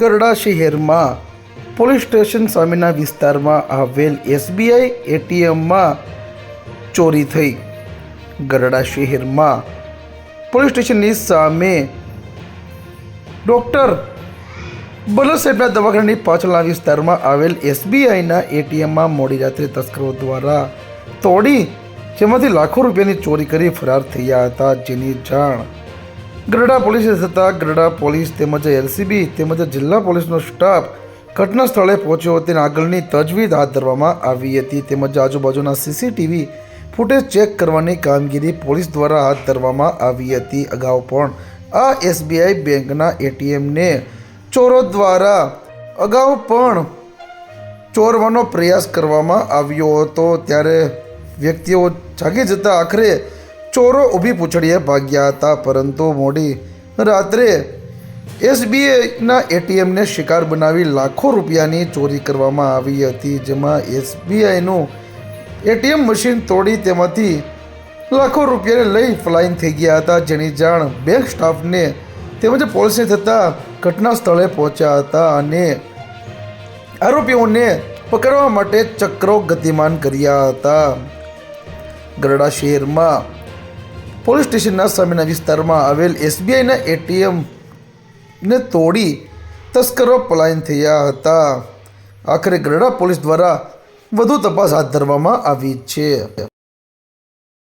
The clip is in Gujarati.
ગરડા શહેરમાં પોલીસ સ્ટેશન સામેના વિસ્તારમાં આવેલ એસબીઆઈ એટીએમમાં ચોરી થઈ. ગરડા શહેરમાં પોલીસ સ્ટેશનની સામે ડૉક્ટર બલર સાહેબના દવાખાનાની પાછળના વિસ્તારમાં આવેલ એસબીઆઈના એટીએમમાં મોડી રાત્રે તસ્કરો દ્વારા તોડી, જેમાંથી લાખો રૂપિયાની ચોરી કરી ફરાર થયા હતા. જેની જાણ ગરડા પોલીસે થતાં ગરડા પોલીસ તેમજ એલસીબી તેમજ જિલ્લા પોલીસનો સ્ટાફ ઘટના સ્થળે પહોંચ્યો તેને આગળની તજવીજ હાથ ધરવામાં આવી હતી. તેમજ આજુબાજુના સીસીટીવી ફૂટેજ ચેક કરવાની કામગીરી પોલીસ દ્વારા હાથ ધરવામાં આવી હતી. અગાઉ પણ આ એસબીઆઈ બેંકના એટીએમને ચોરો દ્વારા અગાઉ પણ ચોરવાનો પ્રયાસ કરવામાં આવ્યો હતો. ત્યારે વ્યક્તિઓ જાગી જતા આખરે ચોરો ઊભી પૂછડીએ ભાગ્યા હતા, પરંતુ મોડી રાત્રે એસબીઆઈના એટીએમને શિકાર બનાવી લાખો રૂપિયાની ચોરી કરવામાં આવી હતી, જેમાં એસબીઆઈનું એટીએમ મશીન તોડી તેમાંથી લાખો રૂપિયાને લઈ ફ્લાઇંગ થઈ ગયા હતા, જેની જાણ બેંક સ્ટાફને તેમજ પોલીસને થતાં ઘટના સ્થળે પહોંચ્યા હતા અને આરોપીઓને પકડવા માટે ચક્રો ગતિમાન કર્યા હતા. ગરડા શહેરમાં પોલીસ સ્ટેશનના સામેના વિસ્તારમાં આવેલ એસબીઆઈના એટીએમ ને તોડી તસ્કરો પલાયન થયા હતા. આખરે ગરડા પોલીસ દ્વારા વધુ તપાસ હાથ ધરવામાં આવી છે.